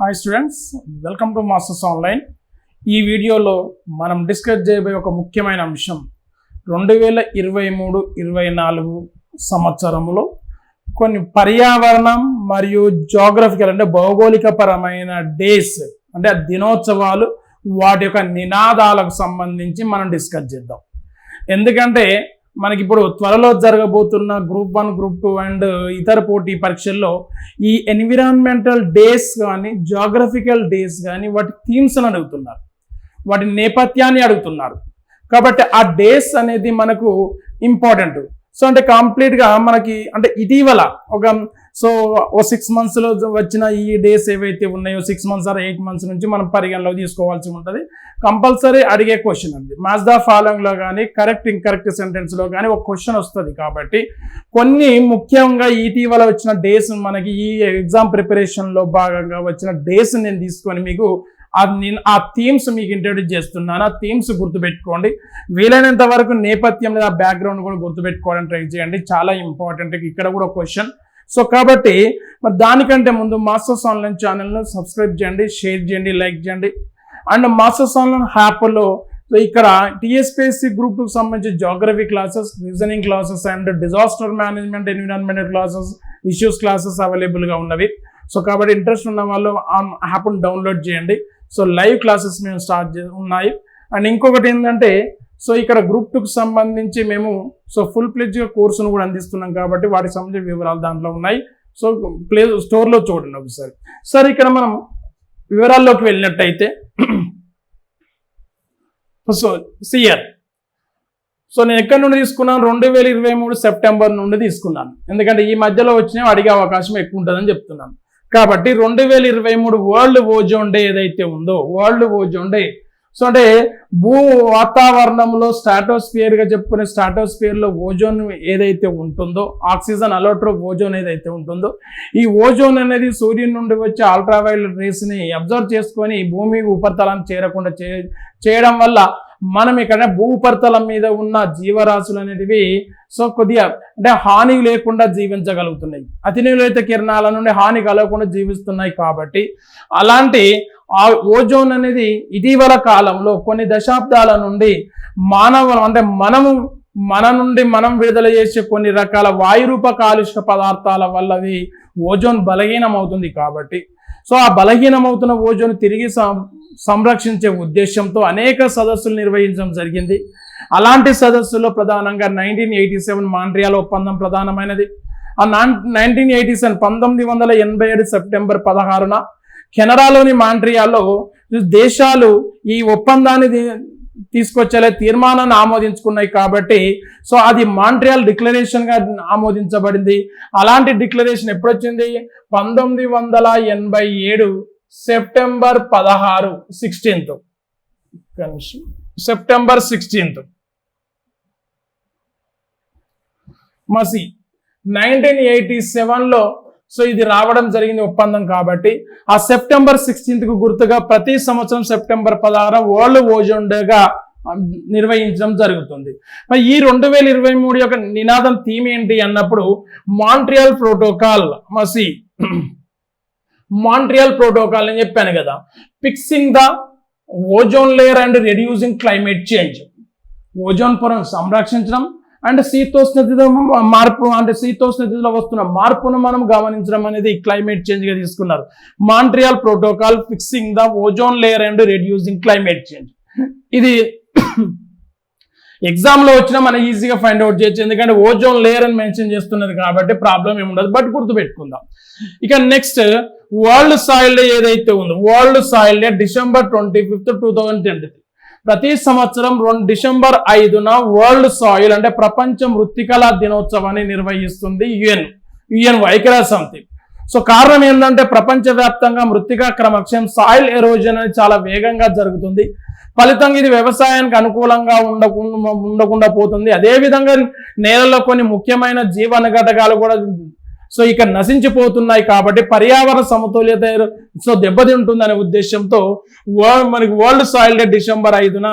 Hi students welcome to masters online ఈ వీడియోలో మనం డిస్కస్ చేయబోయే ఒక ముఖ్యమైన అంశం. రెండు వేల ఇరవై మూడు ఇరవై నాలుగు సంవత్సరంలో కొన్ని పర్యావరణం మరియు జోగ్రఫికల్ అంటే భౌగోళిక పరమైన డేస్ అంటే ఆ దినోత్సవాలు వాటి యొక్క నినాదాలకు సంబంధించి మనం డిస్కస్ చేద్దాం. ఎందుకంటే మనకి ఇప్పుడు త్వరలో జరగబోతున్న group one group two and ఇతర పోటీ పరీక్షల్లో ఈ ఎన్విరాన్మెంటల్ డేస్ కానీ జాగ్రఫికల్ డేస్ కానీ వాటి థీమ్స్ అని అడుగుతున్నారు. వాటి నేపథ్యాన్ని అడుగుతున్నారు. కాబట్టి ఆ డేస్ అనేది మనకు ఇంపార్టెంట్. సో అంటే కంప్లీట్గా మనకి అంటే ఇటీవల ఒక సో ఓ సిక్స్ మంత్స్లో వచ్చిన ఈ డేస్ ఏవైతే ఉన్నాయో six months or eight months నుంచి మనం పరిగణలో తీసుకోవాల్సి ఉంటుంది. కంపల్సరీ అడిగే క్వశ్చన్ అండి. మ్యాచ్ ద ఫాలోయింగ్లో కానీ కరెక్ట్ ఇంకరెక్ట్ సెంటెన్స్లో కానీ ఒక క్వశ్చన్ వస్తుంది కాబట్టి కొన్ని ముఖ్యంగా ఇటీవల వచ్చిన డేస్ మనకి ఈ ఎగ్జామ్ ప్రిపరేషన్లో భాగంగా వచ్చిన డేస్ నేను తీసుకొని మీకు నేను ఆ థీమ్స్ మీకు ఇంట్రడ్యూస్ చేస్తున్నాను. ఆ థీమ్స్ గుర్తుపెట్టుకోండి. వీలైనంత వరకు నేపథ్యం లేదా బ్యాక్గ్రౌండ్ కూడా గుర్తుపెట్టుకోవడానికి ట్రై చేయండి. చాలా ఇంపార్టెంట్ ఇక్కడ కూడా క్వశ్చన్ సో కాబట్టి మరి దానికంటే ముందు మాస్టర్స్ ఆన్లైన్ ఛానల్ను సబ్స్క్రైబ్ చేయండి షేర్ చేయండి లైక్ చేయండి. అండ్ మాస్టర్స్ ఆన్లైన్ హ్యాప్లో సో ఇక్కడ టీఎస్పీఎస్సీ గ్రూప్ టూకి సంబంధించి geography classes reasoning classes and disaster management environment classes issues classes అవైలబుల్గా ఉన్నవి. సో కాబట్టి ఇంట్రెస్ట్ ఉన్న వాళ్ళు ఆ యాప్ను డౌన్లోడ్ చేయండి. సో లైవ్ క్లాసెస్ మేము స్టార్ట్ చే ఉన్నాయి. అండ్ ఇంకొకటి ఏంటంటే సో ఇక్కడ గ్రూప్ టూకి సంబంధించి మేము సో ఫుల్ ప్లేజ్గా కోర్సును కూడా అందిస్తున్నాం కాబట్టి వాటికి సంబంధించిన వివరాలు దాంట్లో ఉన్నాయి. సో ప్లే స్టోర్లో చూడండి ఒకసారి. సార్ ఇక్కడ మనం వివరాల్లోకి వెళ్ళినట్టయితే సో సిఆర్. సో నేను ఎక్కడి నుండి తీసుకున్నాను? రెండు వేల ఇరవై మూడు సెప్టెంబర్ నుండి తీసుకున్నాను. ఎందుకంటే ఈ మధ్యలో వచ్చినా అడిగే అవకాశం ఎక్కువ ఉంటుందని చెప్తున్నాను. కాబట్టి రెండు వేల ఇరవై మూడు వరల్డ్ ఓజోన్ డే ఏదైతే ఉందో వరల్డ్ ఓజోన్ డే. సో అంటే భూ వాతావరణంలో స్టాటోస్ఫియర్గా చెప్పుకునే స్టాటోస్ఫియర్లో ఓజోన్ ఏదైతే ఉంటుందో ఆక్సిజన్ అలోట్రో ఓజోన్ ఏదైతే ఉంటుందో ఈ ఓజోన్ అనేది సూర్యుని నుండి వచ్చే అల్ట్రావైలెట్ రేస్ని అబ్జర్వ్ చేసుకొని భూమి ఉపరితలాన్ని చేరకుండా చేయడం వల్ల మనం ఇక్కడ భూపరితలం మీద ఉన్న జీవరాశులు అనేటివి సో కొద్దిగా అంటే హాని లేకుండా జీవించగలుగుతున్నాయి. అతినీలైత కిరణాల నుండి హాని కలగకుండా జీవిస్తున్నాయి కాబట్టి అలాంటి ఆ ఓజోన్ అనేది ఇటీవల కాలంలో కొన్ని దశాబ్దాల నుండి మానవ అంటే మనము మన నుండి మనం విడుదల చేసే కొన్ని రకాల వాయురూప కాలుష్య పదార్థాల వల్ల ఓజోన్ బలహీనం అవుతుంది కాబట్టి సో ఆ బలహీనమవుతున్న ఓజోన్ తిరిగి సం- సంరక్షించే ఉద్దేశంతో అనేక సదస్సులు నిర్వహించడం జరిగింది. అలాంటి సదస్సులో ప్రధానంగా నైన్టీన్ ఎయిటీ సెవెన్ మాండ్రియాల ఒప్పందం ప్రధానమైనది. ఆ నైన్టీన్ ఎయిటీ సెవెన్ పంతొమ్మిది వందల ఎనభై ఏడు సెప్టెంబర్ పదహారున కెనడాలోని మాంట్రియాలో దేశాలు ఈ ఒప్పందాన్ని తీసుకొచ్చేలా తీర్మానాన్ని ఆమోదించుకున్నాయి కాబట్టి సో అది మాంట్రియల్ డిక్లరేషన్గా ఆమోదించబడింది. అలాంటి డిక్లరేషన్ ఎప్పుడొచ్చింది? పంతొమ్మిది వందల ఎనభై ఏడు సెప్టెంబర్ పదహారు సిక్స్టీన్త్. September sixteenth. మసి నైన్టీన్ ఎయిటీ సెవెన్లో సో ఇది రావడం జరిగింది ఒప్పందం కాబట్టి. ఆ సెప్టెంబర్ సిక్స్టీన్త్కు గుర్తుగా ప్రతి సంవత్సరం సెప్టెంబర్ పదహారు వరల్డ్ ఓజోన్ డేగా నిర్వహించడం జరుగుతుంది. మరి ఈ రెండు వేల ఇరవై మూడు యొక్క నినాదం థీమ్ ఏంటి అన్నప్పుడు మాంట్రియల్ ప్రోటోకాల్ మసి మాంట్రియల్ ప్రోటోకాల్ అని చెప్పాను కదా. Fixing the ozone layer and reducing climate change. Ozone పొరను సంరక్షించడం అండ్ శీతోష్ణతిలో మార్పు అంటే శీతోష్ణతిలో వస్తున్న మార్పును మనం గమనించడం అనేది క్లైమేట్ చేంజ్గా తీసుకున్నారు. Montreal protocol fixing the ozone layer and reducing climate change ఇది ఎగ్జామ్లో వచ్చినా మనం ఈజీగా ఫైండ్ అవుట్ చేయొచ్చు. ఎందుకంటే ఓజోన్ లేయర్ అని మెన్షన్ చేస్తున్నది కాబట్టి ప్రాబ్లం ఏముండదు బట్ గుర్తుపెట్టుకుందాం. ఇక నెక్స్ట్ వరల్డ్ సాయిల్ డే ఏదైతే ఉందో world soil day December twenty fifth two thousand twenty ప్రతి సంవత్సరం రెండు డిసెంబర్ ఐదున వరల్డ్ సాయిల్ అంటే ప్రపంచ మృత్తికల దినోత్సవాన్ని నిర్వహిస్తుంది యుఎన్. యుఎన్ ఐక్యరాజ్య సమితి సో కారణం ఏంటంటే ప్రపంచవ్యాప్తంగా మృతికా క్రమక్షయం సాయిల్ ఎరోజన్ అనేది చాలా వేగంగా జరుగుతుంది. ఫలితంగా ఇది వ్యవసాయానికి అనుకూలంగా ఉండకుండా ఉండకుండా పోతుంది. అదేవిధంగా నేలలో కొన్ని ముఖ్యమైన జీవన ఘటకాలు కూడా సో ఇక నశించిపోతున్నాయి కాబట్టి పర్యావరణ సమతుల్యత సో దెబ్బతింటుందనే ఉద్దేశంతో వరల్డ్ మనకి వరల్డ్ సాయిల్ డే డిసెంబర్ ఐదున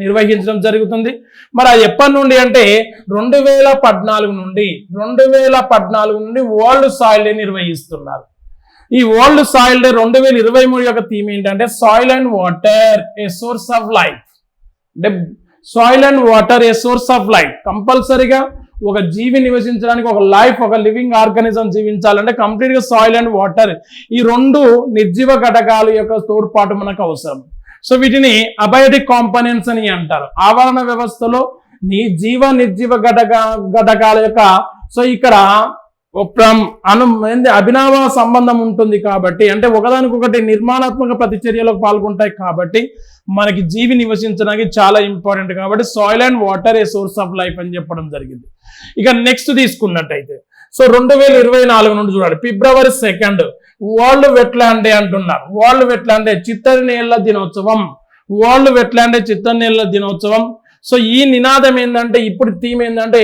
నిర్వహించడం జరుగుతుంది. మరి అది ఎప్పటి నుండి అంటే రెండు వేల పద్నాలుగు నుండి రెండు వేల పద్నాలుగు నుండి వరల్డ్ సాయిల్ డే నిర్వహిస్తున్నారు. ఈ వరల్డ్ సాయిల్ డే రెండు వేల ఇరవై మూడు యొక్క థీమ్ ఏంటంటే soil and water a source of life. అంటే soil and water a source of life. కంపల్సరీగా ఒక జీవి నివసించడానికి ఒక లైఫ్ ఒక లివింగ్ ఆర్గానిజం జీవించాలంటే కంప్లీట్గా సాయిల్ అండ్ వాటర్ ఈ రెండు నిర్జీవ ఘటకాల యొక్క తోడ్పాటు మనకు అవసరం. సో వీటిని అబయోటిక్ కాంపోనెంట్స్ అని అంటారు. ఆవరణ వ్యవస్థలో నీ జీవ నిర్జీవ ఘటక ఘటకాల యొక్క సో ఇక్కడ అను ఏంది అభినవ సంబంధం ఉంటుంది కాబట్టి అంటే ఒకదానికొకటి నిర్మాణాత్మక ప్రతిచర్యలకు పాల్గొంటాయి కాబట్టి మనకి జీవి నివసించడానికి చాలా ఇంపార్టెంట్ కాబట్టి soil and water a source of life అని చెప్పడం జరిగింది. ఇక నెక్స్ట్ తీసుకున్నట్టయితే సో రెండు వేల ఇరవై నాలుగు నుండి చూడండి February second world wetland day అంటున్నారు. వరల్డ్ వెట్లాండ్ డే చిత్తడి నీళ్ళ దినోత్సవం. వరల్డ్ వెట్లాండ్ డే చిత్తడి నీళ్ళ దినోత్సవం. సో ఈ నినాదం ఏంటంటే ఇప్పుడు థీమ్ ఏంటంటే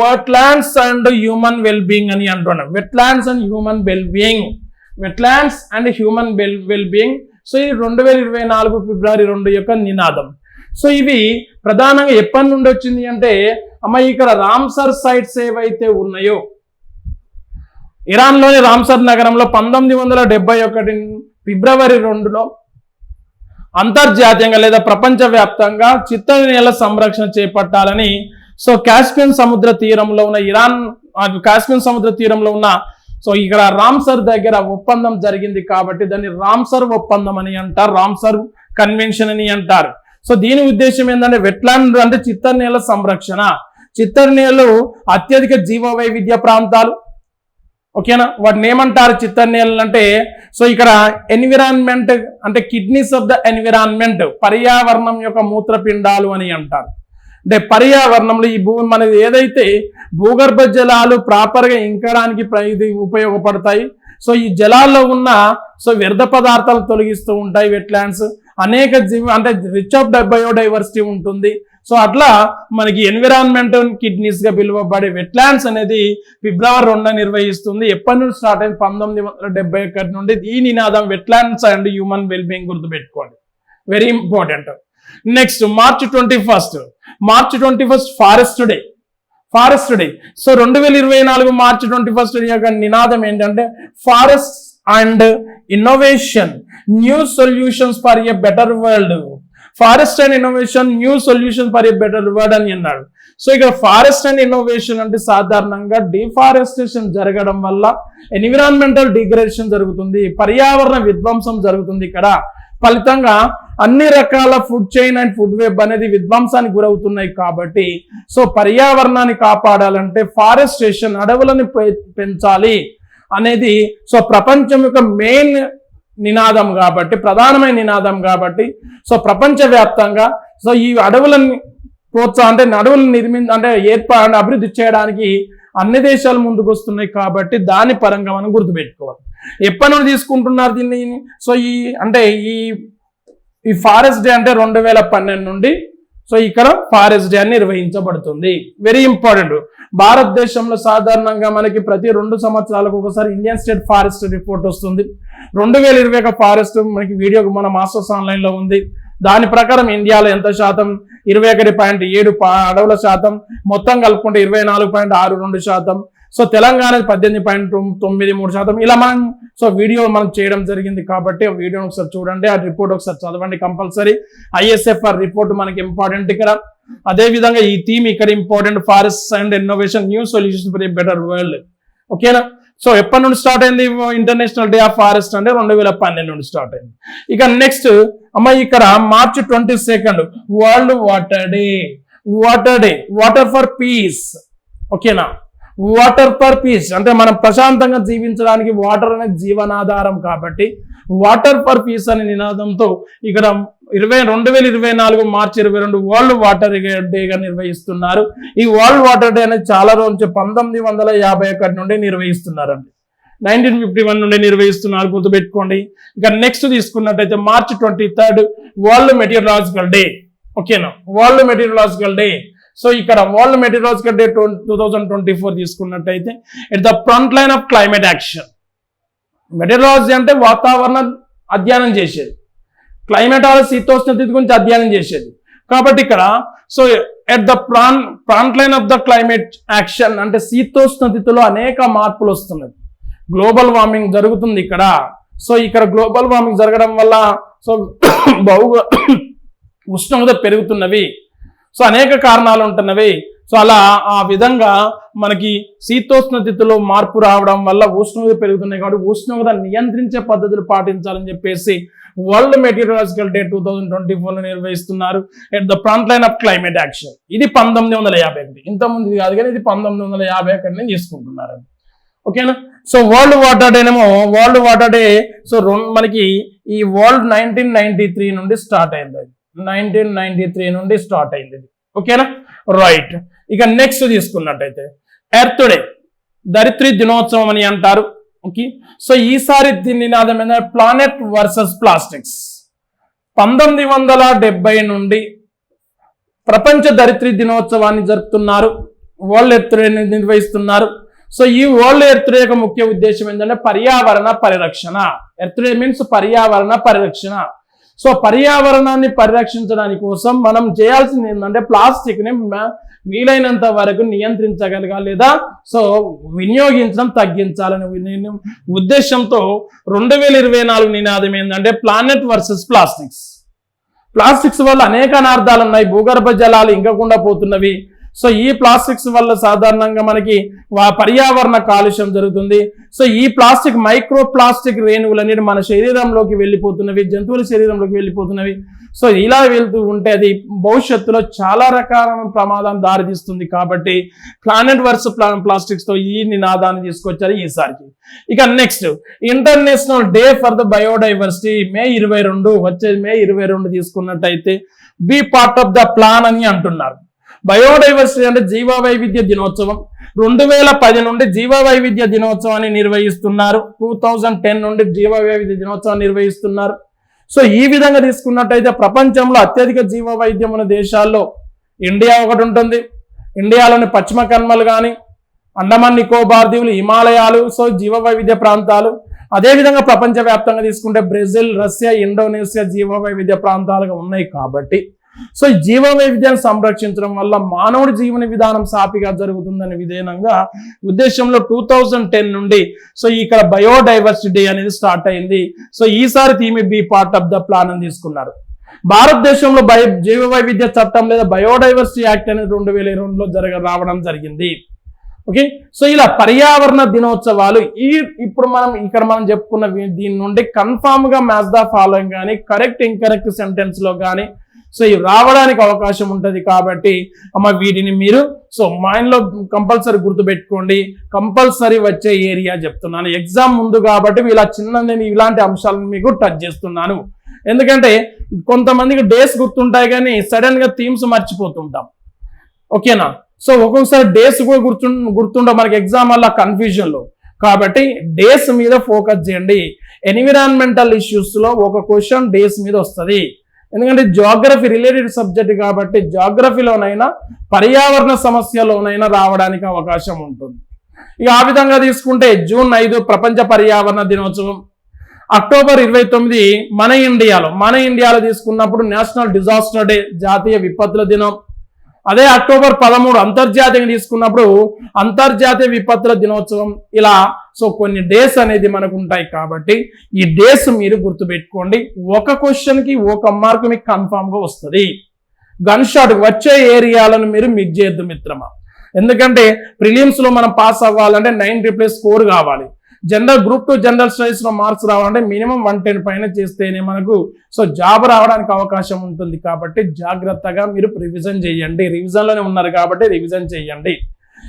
వెట్లాండ్స్ అండ్ హ్యూమన్ వెల్బీయింగ్ అని అంటున్నాం. Wetlands and human wellbeing wetlands and human well wellbeing so ఇది రెండు వేల ఇరవై నాలుగు ఫిబ్రవరి రెండు యొక్క నినాదం. సో ఇవి ప్రధానంగా ఎప్పటి నుండి వచ్చింది అంటే అమ్మ ఇక్కడ రామ్సర్ సైట్స్ ఏవైతే ఉన్నాయో ఇరాన్లోని రామ్సర్ నగరంలో పంతొమ్మిది వందల డెబ్బై ఒకటి ఫిబ్రవరి రెండులో అంతర్జాతీయంగా లేదా ప్రపంచవ్యాప్తంగా చిత్తడి నేల సంరక్షణ చేపట్టాలని. సో కాస్పియన్ సముద్ర తీరంలో ఉన్న ఇరాన్ కాస్పియన్ సముద్ర తీరంలో ఉన్న సో ఇక్కడ రామ్సర్ దగ్గర ఒప్పందం జరిగింది కాబట్టి దాన్ని రామ్సర్ ఒప్పందం అని అంటారు. రామ్సర్ కన్వెన్షన్ అని అంటారు. సో దీని ఉద్దేశం ఏంటంటే వెట్లాండ్ అంటే చిత్తడి నేల సంరక్షణ. చిత్తడి నేలలు అత్యధిక జీవ వైవిధ్య ప్రాంతాలు ఓకేనా? వాటిని ఏమంటారు చిత్తడి నేలలు అంటే సో ఇక్కడ ఎన్విరాన్మెంట్ అంటే కిడ్నీస్ ఆఫ్ ద ఎన్విరాన్మెంట్ పర్యావరణం యొక్క మూత్రపిండాలు అని అంటారు. అంటే పర్యావరణంలో ఈ భూమి మనది ఏదైతే భూగర్భ జలాలు ప్రాపర్గా ఇంకడానికి ప్ర- ఇది ఉపయోగపడతాయి. సో ఈ జలాల్లో ఉన్న సో వ్యర్థ పదార్థాలు తొలగిస్తూ ఉంటాయి వెట్లాండ్స్ అనేక జీవ అంటే రిచ్ ఆఫ్ బయోడైవర్సిటీ ఉంటుంది. సో అట్లా మనకి ఎన్విరాన్మెంటల్ కిడ్నీస్గా పిలువబడే వెట్లాండ్స్ అనేది ఫిబ్రవరి రెండున నిర్వహిస్తుంది. ఎప్పటి నుండి స్టార్ట్ అయింది? పంతొమ్మిది వందల డెబ్బై ఒకటి నుండి ఈ నినాదం వెట్లాండ్స్ అండ్ హ్యూమన్ వెల్బీయింగ్ గుర్తుపెట్టుకోండి. Very important next March twenty first March twenty first forest day forest day so రెండు వేల ఇరవై నాలుగు మార్చ్ ట్వంటీ ఫస్ట్ యొక్క నినాదం ఏంటంటే forest and innovation new solutions for a better world forest and innovation new solution for a better world అని అన్నాడు. So ఇక్కడ ఫారెస్ట్ అండ్ ఇన్నోవేషన్ అంటే సాధారణంగా డిఫారెస్టేషన్ జరగడం వల్ల ఎన్విరాన్మెంటల్ డిగ్రేడేషన్ జరుగుతుంది పర్యావరణ విధ్వంసం జరుగుతుంది ఇక్కడ. ఫలితంగా అన్ని రకాల food chain and food web అనేది విధ్వంసానికి గురవుతున్నాయి కాబట్టి సో పర్యావరణాన్ని కాపాడాలంటే ఫారెస్టేషన్ అడవులను పె- పెంచాలి అనేది సో ప్రపంచం యొక్క మెయిన్ నినాదం కాబట్టి ప్రధానమైన నినాదం కాబట్టి సో ప్రపంచవ్యాప్తంగా సో ఈ అడవులని ప్రోత్సాహం అంటే అడవులను నిర్మి అంటే ఏర్పా అభివృద్ధి చేయడానికి అన్ని దేశాలు ముందుకు వస్తున్నాయి కాబట్టి దాని పరంగా మనం గుర్తుపెట్టుకోవాలి. ఎప్పటి నుండి తీసుకుంటున్నారు దీన్ని? సో ఈ అంటే ఈ ఈ ఫారెస్ట్ డే అంటే రెండు వేల పన్నెండు నుండి సో ఇక్కడ ఫారెస్ట్ డే అని నిర్వహించబడుతుంది. వెరీ ఇంపార్టెంట్ భారతదేశంలో సాధారణంగా మనకి ప్రతి రెండు సంవత్సరాలకు ఒకసారి ఇండియన్ స్టేట్ ఫారెస్ట్ రిపోర్ట్ వస్తుంది. రెండు వేల ఇరవై ఒక ఫారెస్ట్ మనకి వీడియో మన మాస్టర్స్ ఆన్లైన్లో ఉంది. దాని ప్రకారం ఇండియాలో ఎంత శాతం? ఇరవై ఒకటి పాయింట్ ఏడు అడవుల శాతం. మొత్తం కలుపుకుంటే ఇరవై నాలుగు పాయింట్ ఆరు రెండు శాతం. సో తెలంగాణ పద్దెనిమిది పాయింట్ తొమ్మిది మూడు శాతం ఇలా మనం సో వీడియో మనం చేయడం జరిగింది కాబట్టి ఆ వీడియోని ఒకసారి చూడండి ఆ రిపోర్ట్ ఒకసారి చదవండి కంపల్సరీ. ఐఎస్ఎఫ్ఆర్ రిపోర్ట్ మనకి ఇంపార్టెంట్ ఇక్కడ. అదేవిధంగా ఈ థీమ్ ఇక్కడ important forest and innovation new solution for a better world. ఓకేనా? సో ఎప్పటి నుండి స్టార్ట్ అయింది ఇంటర్నేషనల్ డే ఆఫ్ ఫారెస్ట్ అంటే రెండు వేల పన్నెండు నుండి స్టార్ట్ అయింది. ఇక నెక్స్ట్ అమ్మ ఇక్కడ March twenty second world water day. Water day water for peace. ఓకేనా? వాటర్ ఫర్ పీస్ అంటే మనం ప్రశాంతంగా జీవించడానికి వాటర్ అనేది జీవనాధారం కాబట్టి వాటర్ ఫర్ పీస్ అనే నినాదంతో ఇక్కడ ఇరవై రెండు వేల ఇరవై నాలుగు మార్చి ఇరవై రెండు వరల్డ్ వాటర్ డేగా నిర్వహిస్తున్నారు. ఈ వరల్డ్ వాటర్ డే అనేది చాలా రోజు పంతొమ్మిది వందల యాభై ఒకటి నుండి నిర్వహిస్తున్నారండి. నైన్టీన్ ఫిఫ్టీ వన్ నుండి నిర్వహిస్తున్నారు. గుర్తుపెట్టుకోండి. ఇక నెక్స్ట్ తీసుకున్నట్టయితే March twenty third world meteorological day ఓకేనా వరల్డ్ మెటీరియలాజికల్ డే సో ఇక్కడ world meteorological day two thousand twenty four తీసుకున్నట్టయితే it the front line of climate action meteorology అంటే వాతావరణ అధ్యయనం చేసేది. క్లైమేటాలజీ శీతోష్ణ గురించి అధ్యయనం చేసేది. కాబట్టి ఇక్కడ so at the PRAN front line of the climate action అంటే శీతోష్ణతిథిలో అనేక మార్పులు వస్తున్నాయి గ్లోబల్ వార్మింగ్ జరుగుతుంది ఇక్కడ. సో ఇక్కడ గ్లోబల్ వార్మింగ్ జరగడం వల్ల సో బహు ఉష్ణోగ్రత పెరుగుతున్నవి. సో అనేక కారణాలు ఉంటున్నవి. సో అలా ఆ విధంగా మనకి శీతోష్ణతిథిలో మార్పు రావడం వల్ల ఉష్ణోగ్రత పెరుగుతున్నాయి కాబట్టి ఉష్ణోగ్రత నియంత్రించే పద్ధతులు పాటించాలని చెప్పేసి world meteorological day two thousand twenty ఫోర్లో నిర్వహిస్తున్నారు. At the front line of climate action ఇది పంతొమ్మిది వందల యాభై ఒకటి. ఇంతకుముందు ఇది కాదు కానీ ఇది పంతొమ్మిది వందల యాభై ఒకటి తీసుకుంటున్నారు. ఓకేనా సో వరల్డ్ వాటర్ డేనేమో వరల్డ్ వాటర్ డే సో మనకి ఈ వరల్డ్ నైన్టీన్ నైన్టీ త్రీ నుండి స్టార్ట్ అయింది. నైన్టీన్ నైన్టీ త్రీ నుండి స్టార్ట్ అయింది. ఇది ఓకేనా? రైట్ ఇక నెక్స్ట్ తీసుకున్నట్టయితే ఎర్త్ డే దరిత్రి దినోత్సవం అని అంటారు. ఓకే సో ఈసారి దీని నినాదం ఏంటంటే ప్లానెట్ వర్సెస్ ప్లాస్టిక్స్ పంతొమ్మిది వందల డెబ్బై నుండి ప్రపంచ దరిత్రి దినోత్సవాన్ని జరుపుతున్నారు. వరల్డ్ ఎర్త్ డే నిర్వహిస్తున్నారు. సో ఈ వరల్డ్ ఎర్త్ డే యొక్క ముఖ్య ఉద్దేశం ఏంటంటే పర్యావరణ పరిరక్షణ. ఎర్త్ డే మీన్స్ పర్యావరణ పరిరక్షణ. సో పర్యావరణాన్ని పరిరక్షించడానికి కోసం మనం చేయాల్సింది ఏంటంటే ప్లాస్టిక్ని వీలైనంత వరకు నియంత్రించగలగాలి లేదా సో వినియోగించడం తగ్గించాలని ఉద్దేశంతో రెండు వేల ఇరవై నాలుగు నినాదం ఏంటంటే ప్లానెట్ వర్సెస్ ప్లాస్టిక్స్. ప్లాస్టిక్స్ వల్ల అనేక అనార్థాలు ఉన్నాయి భూగర్భ జలాలు ఇంకకుండా పోతున్నవి. సో ఈ ప్లాస్టిక్స్ వల్ల సాధారణంగా మనకి వా- పర్యావరణ కాలుష్యం జరుగుతుంది. సో ఈ ప్లాస్టిక్ మైక్రో ప్లాస్టిక్ రేణువులు అనేవి మన శరీరంలోకి వెళ్ళిపోతున్నవి జంతువుల శరీరంలోకి వెళ్ళిపోతున్నవి. సో ఇలా వెళ్తూ ఉంటే అది భవిష్యత్తులో చాలా రకాల ప్రమాదం దారితీస్తుంది కాబట్టి ప్లానెట్ వర్స్ ప్లాస్టిక్స్తో ఈ నినాదాన్ని తీసుకొచ్చారు ఈసారికి. ఇక next international day for the biodiversity May ఇరవై రెండు వచ్చే మే ఇరవై రెండు తీసుకున్నట్టయితే be part of the plan అని అంటున్నారు. బయోడైవర్సిటీ అంటే జీవవైవిధ్య దినోత్సవం. రెండు వేల పది నుండి జీవవైవిధ్య దినోత్సవాన్ని నిర్వహిస్తున్నారు. టూ థౌజండ్ టెన్ నుండి జీవవైవిధ్య దినోత్సవాన్ని నిర్వహిస్తున్నారు. సో ఈ విధంగా తీసుకున్నట్టయితే ప్రపంచంలో అత్యధిక జీవవైద్యం ఉన్న దేశాల్లో ఇండియా ఒకటి ఉంటుంది. ఇండియాలోని పశ్చిమ కన్మలు కానీ అండమాన్ నికోబార్ దీవులు హిమాలయాలు సో జీవ వైవిధ్య ప్రాంతాలు. అదేవిధంగా ప్రపంచవ్యాప్తంగా తీసుకుంటే బ్రెజిల్ రష్యా ఇండోనేషియా జీవ వైవిధ్య ప్రాంతాలుగా ఉన్నాయి కాబట్టి సో జీవ వైవిధ్యాన్ని సంరక్షించడం వల్ల మానవుడి జీవన విధానం సాపిగా జరుగుతుందనే విధేనంగా ఉద్దేశంలో టూ థౌజండ్ టెన్ నుండి సో ఇక్కడ బయోడైవర్సిటీ అనేది స్టార్ట్ అయింది. సో ఈసారి theme be part of the plan అని తీసుకున్నారు. భారతదేశంలో బయో జీవ వైవిధ్య చట్టం లేదా బయోడైవర్సిటీ యాక్ట్ అనేది రెండు వేల రెండులో జరగ రావడం జరిగింది. ఓకే? సో ఇలా పర్యావరణ దినోత్సవాలు ఈ ఇప్పుడు మనం ఇక్కడ మనం చెప్పుకున్న దీని నుండి కన్ఫామ్గా మ్యాచ్ ద ఫాలోయింగ్ కానీ కరెక్ట్ ఇంకరెక్ట్ సెంటెన్స్లో కానీ సో ఇవి రావడానికి అవకాశం ఉంటుంది కాబట్టి అమ్మ వీటిని మీరు సో మైండ్లో కంపల్సరీ గుర్తుపెట్టుకోండి. కంపల్సరీ వచ్చే ఏరియా చెప్తున్నాను. ఎగ్జామ్ ముందు కాబట్టి ఇలా చిన్న నేను ఇలాంటి అంశాలను మీకు టచ్ చేస్తున్నాను. ఎందుకంటే కొంతమందికి డేస్ గుర్తుంటాయి కానీ సడన్గా థీమ్స్ మర్చిపోతుంటాం. ఓకేనా సో ఒక్కొక్కసారి డేస్ కూడా గుర్తు గుర్తుండవు. మనకి ఎగ్జామ్ వల్ల కన్ఫ్యూజన్లో కాబట్టి డేస్ మీద ఫోకస్ చేయండి. ఎన్విరాన్మెంటల్ ఇష్యూస్లో ఒక క్వశ్చన్ డేస్ మీద వస్తుంది. ఎందుకంటే జాగ్రఫీ రిలేటెడ్ సబ్జెక్ట్ కాబట్టి జాగ్రఫీలోనైనా పర్యావరణ సమస్యలోనైనా రావడానికి అవకాశం ఉంటుంది. ఇక ఆ విధంగా తీసుకుంటే జూన్ ఐదు ప్రపంచ పర్యావరణ దినోత్సవం. అక్టోబర్ ఇరవై తొమ్మిది మన ఇండియాలో మన ఇండియాలో తీసుకున్నప్పుడు నేషనల్ డిజాస్టర్ డే జాతీయ విపత్తుల దినం. అదే అక్టోబర్ పదమూడు అంతర్జాతీయంగా తీసుకున్నప్పుడు అంతర్జాతీయ విపత్తుల దినోత్సవం ఇలా సో కొన్ని డేస్ అనేది మనకు ఉంటాయి కాబట్టి ఈ డేస్ మీరు గుర్తుపెట్టుకోండి. ఒక క్వశ్చన్కి ఒక మార్క్ మీకు కన్ఫామ్గా వస్తుంది. గన్ షాట్ వచ్చే ఏరియాలను మీరు మిస్ చేయొద్దు మిత్రమా. ఎందుకంటే ప్రిలిమ్స్లో మనం పాస్ అవ్వాలంటే నైన్ ప్లస్ స్కోర్ కావాలి. జనరల్ గ్రూప్ టూ జనరల్ స్టడీస్లో మార్క్స్ రావాలంటే మినిమం వన్ టెన్ పైన చేస్తేనే మనకు సో జాబ్ రావడానికి అవకాశం ఉంటుంది కాబట్టి జాగ్రత్తగా మీరు రివిజన్ చేయండి. రివిజన్లోనే ఉన్నారు కాబట్టి రివిజన్ చేయండి.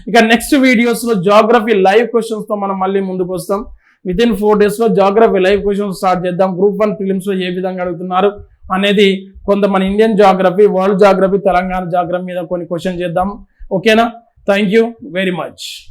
ఇక నెక్స్ట్ వీడియోస్లో జాగ్రఫీ లైవ్ క్వశ్చన్స్తో మనం మళ్ళీ ముందుకు వస్తాం. విత్ ఇన్ ఫోర్ డేస్లో జాగ్రఫీ లైవ్ క్వశ్చన్స్ స్టార్ట్ చేద్దాం. గ్రూప్ వన్ ఫిలిమ్స్లో ఏ విధంగా అడుగుతున్నారు అనేది కొంత మన Indian geography world geography Telangana geography మీద కొన్ని క్వశ్చన్ చేద్దాం. ఓకేనా థ్యాంక్ యూ వెరీ మచ్